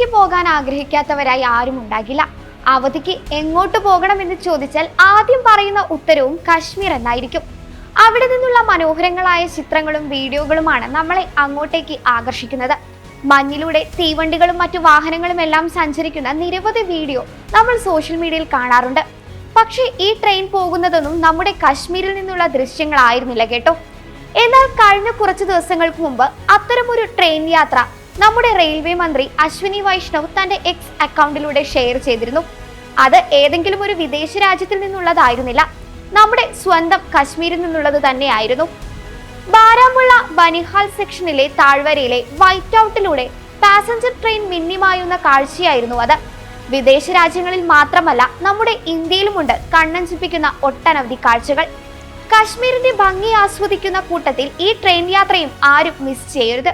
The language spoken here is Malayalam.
അങ്ങോട്ടേക്ക് പോകാൻ ആഗ്രഹിക്കാത്തവരായി ആരും ഉണ്ടാകില്ല. അവധിക്ക് എങ്ങോട്ട് പോകണമെന്ന് ചോദിച്ചാൽ ആദ്യം പറയുന്ന ഉത്തരവും കശ്മീർ എന്നായിരിക്കും. അവിടെ നിന്നുള്ള മനോഹരങ്ങളായ ചിത്രങ്ങളും വീഡിയോകളുമാണ് നമ്മളെ അങ്ങോട്ടേക്ക് ആകർഷിക്കുന്നത്. മഞ്ഞിലൂടെ തീവണ്ടികളും മറ്റു വാഹനങ്ങളും എല്ലാം സഞ്ചരിക്കുന്ന നിരവധി വീഡിയോ നമ്മൾ സോഷ്യൽ മീഡിയയിൽ കാണാറുണ്ട്. പക്ഷേ ഈ ട്രെയിൻ പോകുന്നതൊന്നും നമ്മുടെ കശ്മീരിൽ നിന്നുള്ള ദൃശ്യങ്ങളായിരുന്നില്ല കേട്ടോ. എന്നാൽ കഴിഞ്ഞ കുറച്ച് ദിവസങ്ങൾക്ക് മുമ്പ് അത്തരമൊരു ട്രെയിൻ യാത്ര നമ്മുടെ റെയിൽവേ മന്ത്രി അശ്വിനി വൈഷ്ണവ് തന്റെ എക്സ് അക്കൗണ്ടിലൂടെ ഷെയർ ചെയ്തിരുന്നു. അത് ഏതെങ്കിലും ഒരു വിദേശ രാജ്യത്തിൽ നിന്നുള്ളതായിരുന്നില്ല. നമ്മുടെ സ്വന്തം കശ്മീരിൽ നിന്നുള്ളത് തന്നെയായിരുന്നു. ബാരാമുള്ള ബനിഹാൽ സെക്ഷനിലെ താഴ്വരയിലെ വൈറ്റ് ഔട്ടിലൂടെ പാസഞ്ചർ ട്രെയിൻ മിന്നിമായുന്ന കാഴ്ചയായിരുന്നു അത്. വിദേശ രാജ്യങ്ങളിൽ മാത്രമല്ല നമ്മുടെ ഇന്ത്യയിലുമുണ്ട് കണ്ണഞ്ചിപ്പിക്കുന്ന ഒട്ടനവധി കാഴ്ചകൾ. കശ്മീരിന്റെ ഭംഗി ആസ്വദിക്കുന്ന കൂട്ടത്തിൽ ഈ ട്രെയിൻ യാത്രയും ആരും മിസ് ചെയ്യരുത്.